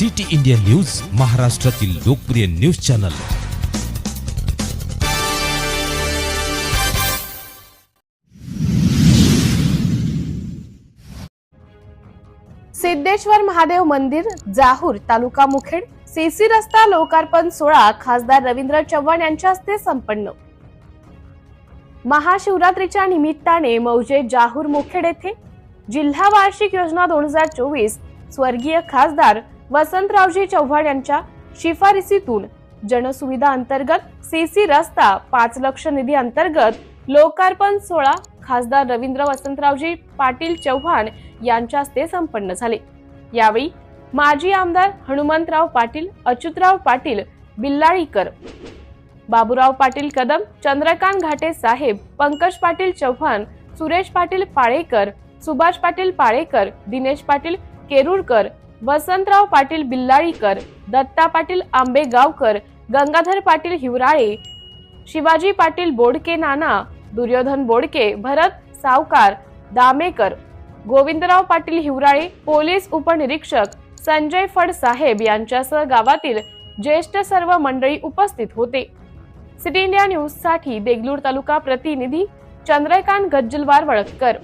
City India news महाराष्ट्रातील लोकप्रिय news channel. Siddheshwar Mahadev मंदिर जाहूर तालुका मुखेड सीसी रस्ता लोकार्पण सोहळा खासदार रवींद्र चव्हाण यांच्या हस्ते संपन्न. महाशिवरात्रीच्या निमित्ताने मौजे जाहूर मुखेड येथे जिल्हा वार्षिक योजना दोन हजार चोवीस स्वर्गीय खासदार वसंतरावजी चव्हाण यांच्या शिफारसीतून जनसुविधा अंतर्गत सीसी रस्ता पाच लक्ष निधी अंतर्गत लोकार्पण सोहळा खासदार रवींद्र वसंतरावजी पाटील चव्हाण यांच्या हस्ते संपन्न झाले. यावेळी माजी आमदार हनुमंतराव पाटील अच्युतराव पाटील बिल्लाळीकर बाबूराव पाटील कदम चंद्रकांत घाटे साहेब पंकज पाटील चव्हाण सुरेश पाटील पाळेकर सुभाष पाटील पाळेकर दिनेश पाटील केरुरकर वसंतराव पाटील बिल्लाळीकर दत्ता पाटील आंबेगावकर गंगाधर पाटील हिवराळे शिवाजी पाटील बोडके नाना दुर्योधन बोडके भरत सावकार दामेकर गोविंदराव पाटील हिवराळे पोलीस उपनिरीक्षक संजय फड साहेब यांच्यासह गावातील ज्येष्ठ सर्व मंडळी उपस्थित होते. सिटी इंडिया न्यूजसाठी देगलूर तालुका प्रतिनिधी चंद्रकांत गज्जलवार वळकर